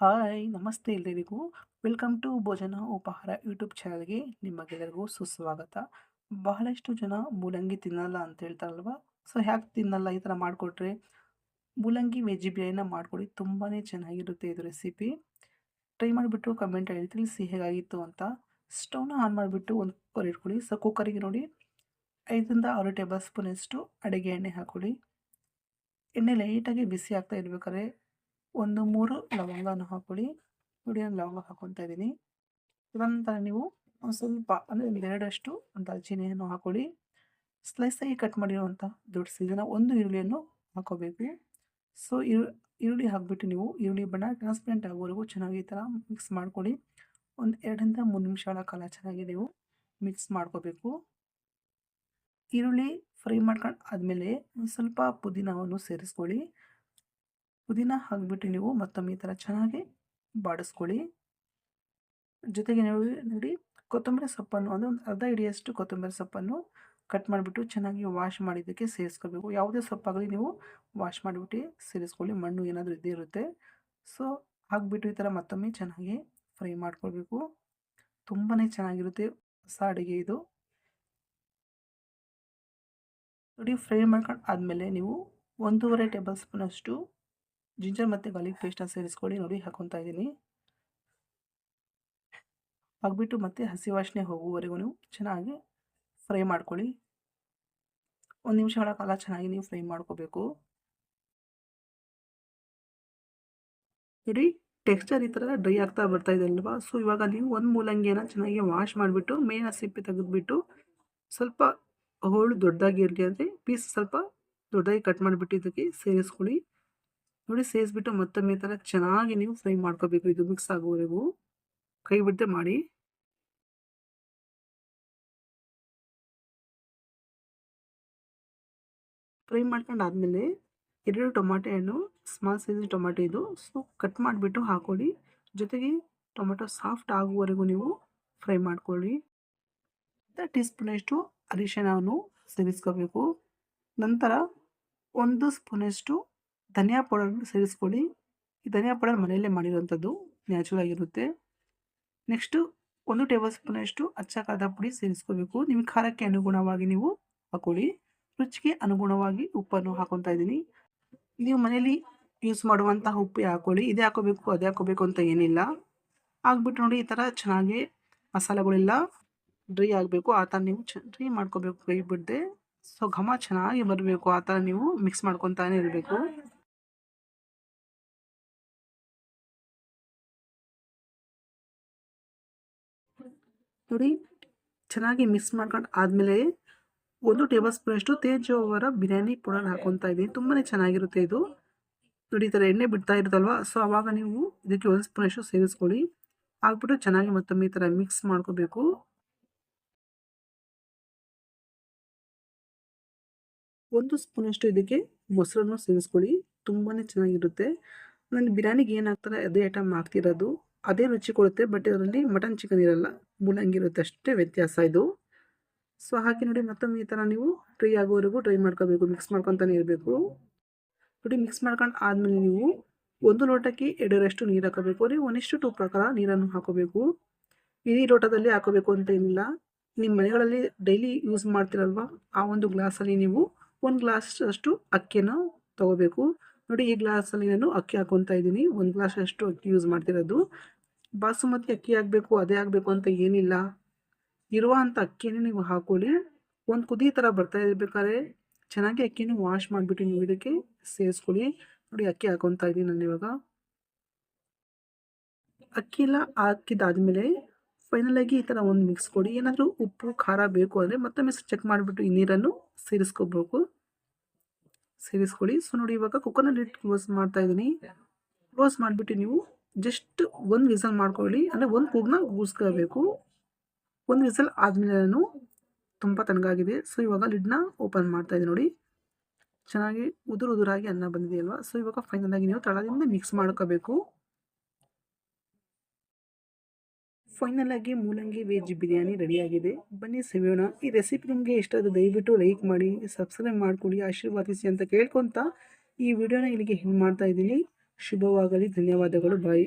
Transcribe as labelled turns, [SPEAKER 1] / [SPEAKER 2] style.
[SPEAKER 1] Hi, ನಮಸ್ತೆ ಎಲ್ಲರಿಗೂ welcome to ಭೋಜನ ಉಪಹಾರ ಯೂಟ್ಯೂಬ್ ಚಾನಲ್ಗೆ ನಿಮಗೆಲ್ಲರಿಗೂ ಸುಸ್ವಾಗತ. ಬಹಳಷ್ಟು ಜನ ಮೂಲಂಗಿ ತಿನ್ನಲ್ಲ ಅಂತ ಹೇಳ್ತಾರಲ್ವ? ಸೊ ಯಾಕೆ ತಿನ್ನಲ್ಲ ಈ ಥರ ಮಾಡಿಕೊಟ್ರೆ? ಮೂಲಂಗಿ ವೆಜ್ ಬಿರಿಯಾನಿನ ಮಾಡಿಕೊಡಿ ತುಂಬಾ ಚೆನ್ನಾಗಿರುತ್ತೆ ಇದು ರೆಸಿಪಿ. ಟ್ರೈ ಮಾಡಿಬಿಟ್ಟು ಕಮೆಂಟ್ ಹೇಳಿ ತಿಳಿಸಿ ಹೇಗಾಗಿತ್ತು ಅಂತ. ಸ್ಟವ್ನ ಆನ್ ಮಾಡಿಬಿಟ್ಟು ಒಂದು ಕುಕ್ಕರ್ ಇಟ್ಕೊಳ್ಳಿ. ಸೊ, ಕುಕ್ಕರಿಗೆ ನೋಡಿ, ಐದರಿಂದ ಆರು ಟೇಬಲ್ ಸ್ಪೂನಷ್ಟು ಅಡುಗೆ ಎಣ್ಣೆ ಹಾಕೊಳ್ಳಿ ಎಣ್ಣೆ ಲೈಟಾಗಿ ಬಿಸಿ ಆಗ್ತಾ ಇರ್ಬೇಕಾದ್ರೆ ಒಂದು ಮೂರು ಲವಂಗನ ಹಾಕೊಳ್ಳಿ. ನೋಡಿ ಲವಂಗ ಹಾಕೊತಾ ಇದ್ದೀನಿ. ನಂತರ ನೀವು ಸ್ವಲ್ಪ ಅಂದರೆ ಎರಡಷ್ಟು ದಾಲ್ಚಿನ್ನಿಯನ್ನು ಹಾಕೊಳ್ಳಿ. ಸ್ಲೈಸಾಗಿ ಕಟ್ ಮಾಡಿರುವಂಥ ದೊಡ್ಡ ಸೀಸನ ಒಂದು ಈರುಳ್ಳಿಯನ್ನು ಹಾಕೋಬೇಕು. ಸೊ ಈರು ಈರುಳ್ಳಿ ಹಾಕ್ಬಿಟ್ಟು ನೀವು ಈರುಳ್ಳಿ ಬಣ್ಣ ಟ್ರಾನ್ಸ್ಪರೆಂಟ್ ಆಗೋವರೆಗೂ ಚೆನ್ನಾಗಿ ಈ ಥರ ಮಿಕ್ಸ್ ಮಾಡ್ಕೊಳ್ಳಿ. ಒಂದು ಎರಡರಿಂದ ಮೂರು ನಿಮಿಷಗಳ ಕಾಲ ಚೆನ್ನಾಗಿ ನೀವು ಮಿಕ್ಸ್ ಮಾಡ್ಕೋಬೇಕು. ಈರುಳ್ಳಿ ಫ್ರೈ ಮಾಡ್ಕೊಂಡು ಆದಮೇಲೆ ಒಂದು ಸ್ವಲ್ಪ ಪುದೀನವನ್ನು ಸೇರಿಸ್ಕೊಳ್ಳಿ. ಪುದೀನ ಹಾಕ್ಬಿಟ್ಟು ನೀವು ಮತ್ತೊಮ್ಮೆ ಈ ಥರ ಚೆನ್ನಾಗಿ ಬಾಡಿಸ್ಕೊಳ್ಳಿ. ಜೊತೆಗೆ ನೋಡಿ ನೋಡಿ ಕೊತ್ತಂಬರಿ ಸೊಪ್ಪನ್ನು ಅಂದರೆ ಒಂದು ಅರ್ಧ ಹಿಡಿಯಷ್ಟು ಕೊತ್ತಂಬರಿ ಸೊಪ್ಪನ್ನು ಕಟ್ ಮಾಡಿಬಿಟ್ಟು ಚೆನ್ನಾಗಿ ವಾಶ್ ಮಾಡಿದ್ದಕ್ಕೆ ಸೇರಿಸ್ಕೋಬೇಕು. ಯಾವುದೇ ಸೊಪ್ಪಾಗಲಿ ನೀವು ವಾಶ್ ಮಾಡಿಬಿಟ್ಟು ಸೇರಿಸ್ಕೊಳ್ಳಿ, ಮಣ್ಣು ಏನಾದರೂ ಇದ್ದೇ ಇರುತ್ತೆ. ಸೊ, ಹಾಕ್ಬಿಟ್ಟು ಈ ಥರ ಮತ್ತೊಮ್ಮೆ ಚೆನ್ನಾಗಿ ಫ್ರೈ ಮಾಡ್ಕೊಳ್ಬೇಕು. ತುಂಬಾ ಚೆನ್ನಾಗಿರುತ್ತೆ ಹೊಸ ಅಡುಗೆ ಇದು. ನೋಡಿ, ಫ್ರೈ ಮಾಡ್ಕೊಂಡು ಆದಮೇಲೆ ನೀವು ಒಂದೂವರೆ ಟೇಬಲ್ ಸ್ಪೂನಷ್ಟು ಜಿಂಜರ್ ಮತ್ತು ಗಾರ್ಲಿಕ್ ಪೇಸ್ಟನ್ನು ಸೇರಿಸ್ಕೊಳ್ಳಿ, ನೋಡಿ ಹಾಕೊತಾ ಇದ್ದೀನಿ. ಹಾಕ್ಬಿಟ್ಟು ಮತ್ತೆ ಹಸಿ ವಾಸನೆ ಹೋಗುವವರೆಗೂ ನೀವು ಚೆನ್ನಾಗಿ ಫ್ರೈ ಮಾಡ್ಕೊಳ್ಳಿ. ಒಂದು ನಿಮಿಷಗಳ ಕಾಲ ಚೆನ್ನಾಗಿ ನೀವು ಫ್ರೈ ಮಾಡ್ಕೋಬೇಕು. ನೋಡಿ ಟೆಕ್ಸ್ಚರ್ ಈ ಥರ ಡ್ರೈ ಆಗ್ತಾ ಬರ್ತಾ ಇದೆ ಅಲ್ವಾ? ಸೊ ಇವಾಗ ನೀವು ಒಂದು ಮೂಲಂಗಿಯನ್ನು ಚೆನ್ನಾಗಿ ವಾಶ್ ಮಾಡಿಬಿಟ್ಟು, ಮೇನ ಸಿಪ್ಪೆ ತೆಗೆದುಬಿಟ್ಟು ಸ್ವಲ್ಪ ಹೋಳು ದೊಡ್ಡದಾಗಿ ಇರಲಿ ಅಂದರೆ ಪೀಸ್ ಸ್ವಲ್ಪ ದೊಡ್ಡದಾಗಿ ಕಟ್ ಮಾಡಿಬಿಟ್ಟು ಇದಕ್ಕೆ ಸೇರಿಸ್ಕೊಳ್ಳಿ. ನೋಡಿ ಸೇರಿಸ್ಬಿಟ್ಟು ಮತ್ತೊಮ್ಮೆ ಥರ ಚೆನ್ನಾಗಿ ನೀವು ಫ್ರೈ ಮಾಡ್ಕೋಬೇಕು. ಇದು ಮಿಕ್ಸ್ ಆಗೋವರೆಗೂ. ಕೈ ಬಿಡದೆ ಮಾಡಿ. ಫ್ರೈ ಮಾಡ್ಕೊಂಡು ಆದಮೇಲೆ ಎರಡು ಟೊಮಾಟೆ ಹಣ್ಣು, ಸ್ಮಾಲ್ ಸೈಜ್ ಟೊಮಾಟೊ ಇದು. ಸೊ, ಕಟ್ ಮಾಡಿಬಿಟ್ಟು ಹಾಕೊಳ್ಳಿ. ಜೊತೆಗೆ ಟೊಮೆಟೊ ಸಾಫ್ಟ್ ಆಗುವವರೆಗೂ ನೀವು ಫ್ರೈ ಮಾಡ್ಕೊಳ್ಳಿ. ಟೀ ಸ್ಪೂನಷ್ಟು ಅರಿಶಿಣವನ್ನು ಸೇರಿಸ್ಕೋಬೇಕು. ನಂತರ ಒಂದು ಸ್ಪೂನಷ್ಟು ಧನಿಯಾ ಪೌಡರ್ ಸೇರಿಸ್ಕೊಳ್ಳಿ. ಈ ಧನಿಯಾ ಪೌಡರ್ ಮನೆಯಲ್ಲೇ ಮಾಡಿರುವಂಥದ್ದು ನ್ಯಾಚುರಲ್ ಆಗಿರುತ್ತೆ. ನೆಕ್ಸ್ಟು ಒಂದು ಟೇಬಲ್ ಸ್ಪೂನಷ್ಟು ಅಚ್ಚ ಖಾರದ ಪುಡಿ ಸೇರಿಸ್ಕೋಬೇಕು. ನಿಮಗೆ ಖಾರಕ್ಕೆ ಅನುಗುಣವಾಗಿ ನೀವು ಹಾಕೊಳ್ಳಿ ರುಚಿಗೆ ಅನುಗುಣವಾಗಿ ಉಪ್ಪನ್ನು ಹಾಕೊತಾ ಇದ್ದೀನಿ. ನೀವು ಮನೆಯಲ್ಲಿ ಯೂಸ್ ಮಾಡುವಂತಹ ಉಪ್ಪು ಹಾಕೊಳ್ಳಿ ಇದೇ ಹಾಕೋಬೇಕು ಅದೇ ಹಾಕೋಬೇಕು ಅಂತ ಏನಿಲ್ಲ. ಆಗ್ಬಿಟ್ಟು ನೋಡಿ ಈ ಥರ ಚೆನ್ನಾಗಿ ಮಸಾಲೆಗಳೆಲ್ಲ ಡ್ರೈ ಆಗಬೇಕು. ಆ ಥರ ನೀವು ಚ, ಡ್ರೈ ಮಾಡ್ಕೋಬೇಕು ಕೈ ಬಿಡದೆ ಸೊ ಘಮ ಚೆನ್ನಾಗಿ ಬರಬೇಕು. ಆ ಥರ ನೀವು ಮಿಕ್ಸ್ ಮಾಡ್ಕೊತಾನೆ ಇರಬೇಕು. ನೋಡಿ, ಚೆನ್ನಾಗಿ ಮಿಕ್ಸ್ ಮಾಡ್ಕೊಂಡು ಆದಮೇಲೆ ಒಂದು ಟೇಬಲ್ ಸ್ಪೂನಷ್ಟು ತೇಜು ಅವರ ಬಿರಿಯಾನಿ ಪೌಡರ್ ಹಾಕೊತಾ ಇದ್ದೀನಿ. ತುಂಬಾ ಚೆನ್ನಾಗಿರುತ್ತೆ ಇದು. ನೋಡಿ, ಈ ಥರ ಎಣ್ಣೆ ಬಿಡ್ತಾ ಇರುತ್ತಲ್ವ? ಸೊ ಆವಾಗ ನೀವು ಇದಕ್ಕೆ ಒಂದು ಸ್ಪೂನಷ್ಟು ಸೇರಿಸ್ಕೊಳ್ಳಿ ಹಾಕ್ಬಿಟ್ಟು ಚೆನ್ನಾಗಿ ಮತ್ತೊಮ್ಮೆ ಈ ಥರ ಮಿಕ್ಸ್ ಮಾಡ್ಕೋಬೇಕು. ಒಂದು ಸ್ಪೂನಷ್ಟು ಇದಕ್ಕೆ ಮೊಸರನ್ನು ಸೇರಿಸ್ಕೊಳ್ಳಿ ತುಂಬಾ ಚೆನ್ನಾಗಿರುತ್ತೆ. ನಾನು ಬಿರಿಯಾನಿಗೆ ಏನಾಗ್ತಾರೆ ಅದೇ ಐಟಮ್ ಹಾಕ್ತಿರೋದು. ಅದೇ ರುಚಿ ಕೊಡುತ್ತೆ ಬಟ್ ಇದರಲ್ಲಿ ಮಟನ್ ಚಿಕನ್ ಇರಲ್ಲ, ಮೂಲಂಗಿ ಇರುತ್ತೆ ಅಷ್ಟೇ ವ್ಯತ್ಯಾಸ ಇದು. ಸೊ ಹಾಕಿ ನೋಡಿ ಮತ್ತೊಮ್ಮೆ ಈ ಥರ ನೀವು ಫ್ರೀ ಆಗೋವರೆಗೂ ಟ್ರೈ ಮಾಡ್ಕೋಬೇಕು ಮಿಕ್ಸ್ ಮಾಡ್ಕೊತಾನೆ ಇರಬೇಕು. ನೋಡಿ ಮಿಕ್ಸ್ ಮಾಡ್ಕೊಂಡು ಆದಮೇಲೆ ನೀವು ಒಂದು ಲೋಟಕ್ಕೆ ಎರಡರಷ್ಟು ನೀರು ಹಾಕೋಬೇಕು ರೀ ಒಂದಿಷ್ಟು ಟೂ ಪ್ರಕಾರ ನೀರನ್ನು ಹಾಕೋಬೇಕು. ಇಡೀ ಲೋಟದಲ್ಲಿ ಹಾಕೋಬೇಕು ಅಂತ ಏನಿಲ್ಲ. ನಿಮ್ಮ ಮನೆಗಳಲ್ಲಿ ಡೈಲಿ ಯೂಸ್ ಮಾಡ್ತಿರಲ್ವ, ಆ ಒಂದು ಗ್ಲಾಸಲ್ಲಿ ನೀವು ಒಂದು ಗ್ಲಾಸ್ ಅಷ್ಟು ಅಕ್ಕಿಯನ್ನು ತೊಗೋಬೇಕು. ನೋಡಿ, ಈ ಗ್ಲಾಸಲ್ಲಿ ನಾನು ಅಕ್ಕಿ ಹಾಕೊತಾ ಇದ್ದೀನಿ. ಒಂದು ಗ್ಲಾಸ್ ಅಷ್ಟು ಅಕ್ಕಿ ಯೂಸ್ ಮಾಡ್ತಿರೋದು. ಬಾಸುಮತಿ ಅಕ್ಕಿ ಆಗಬೇಕು ಅದೇ ಆಗಬೇಕು ಅಂತ ಏನಿಲ್ಲ. ಇರುವಂಥ ಅಕ್ಕಿನೇ ನೀವು ಹಾಕೊಳ್ಳಿ. ಒಂದು ಕುದಿ ಥರ ಬರ್ತಾ ಇರಬೇಕಾದ್ರೆ ಚೆನ್ನಾಗಿ ಅಕ್ಕಿನೂ ವಾಶ್ ಮಾಡಿಬಿಟ್ಟು ನೀವು ಇದಕ್ಕೆ ಸೇರಿಸ್ಕೊಳ್ಳಿ. ನೋಡಿ, ಅಕ್ಕಿ ಹಾಕೊತಾ ಇದ್ದೀನಿ ನಾನು ಇವಾಗ. ಅಕ್ಕಿ ಎಲ್ಲ ಹಾಕಿದಾದ್ಮೇಲೆ ಫೈನಲಾಗಿ ಈ ಥರ ಒಂದು ಮಿಕ್ಸ್ ಕೊಡಿ. ಏನಾದರೂ ಉಪ್ಪು, ಖಾರ ಬೇಕು ಅಂದರೆ ಮತ್ತೊಮ್ಮೆ ಚೆಕ್ ಮಾಡಿಬಿಟ್ಟು ಈ ನೀರನ್ನು ಸೇರಿಸ್ಕೋಬೇಕು. ಸೇರಿಸ್ಕೊಳ್ಳಿ. ಸೊ ನೋಡಿ ಇವಾಗ ಕುಕ್ಕರ್ನ ಲಿಡ್ ಕ್ಲೋಸ್ ಮಾಡ್ತಾ ಇದ್ದೀನಿ. ಕ್ಲೋಸ್ ಮಾಡಿಬಿಟ್ಟು ನೀವು ಜಸ್ಟ್ ಒಂದು ವಿಸಲ್ ಮಾಡ್ಕೊಳ್ಳಿ. ಅಂದರೆ ಒಂದು ಕೂಗ್ನ ಕೂಗಿಸ್ಕೋಬೇಕು ಒಂದು ವಿಸಲ್ ಆದಮೇಲೆ ತುಂಬ ತನಗಾಗಿದೆ ಸೊ ಇವಾಗ ಲಿಡ್ನ ಓಪನ್ ಮಾಡ್ತಾ ಇದ್ದೀನಿ ನೋಡಿ. ಚೆನ್ನಾಗಿ ಉದುರು ಉದುರಾಗಿ ಅನ್ನ ಬಂದಿದೆ ಅಲ್ವಾ ಸೊ ಇವಾಗ ಫೈನಲ್ ಆಗಿ ನೀವು ತಳದಿಂದ ಮಿಕ್ಸ್ ಮಾಡ್ಕೋಬೇಕು ಫೈನಲ್ ಆಗಿ ಮೂಲಂಗಿ ವೆಜ್ ಬಿರಿಯಾನಿ ರೆಡಿಯಾಗಿದೆ. ಬನ್ನಿ ಸವಿಯೋಣ ಈ ರೆಸಿಪಿ ನಿಮಗೆ ಇಷ್ಟ ಆದರೆ ದಯವಿಟ್ಟು ಲೈಕ್ ಮಾಡಿ, ಸಬ್ಸ್ಕ್ರೈಬ್ ಮಾಡ್ಕೊಳ್ಳಿ ಆಶೀರ್ವಾದಿಸಿ ಅಂತ ಕೇಳ್ಕೊತ ಈ ವಿಡಿಯೋನ ಇಲ್ಲಿಗೆ ಹಿಂಗೆ ಮಾಡ್ತಾ ಇದ್ದೀನಿ. ಶುಭವಾಗಲಿ, ಧನ್ಯವಾದಗಳು. ಬಾಯ್.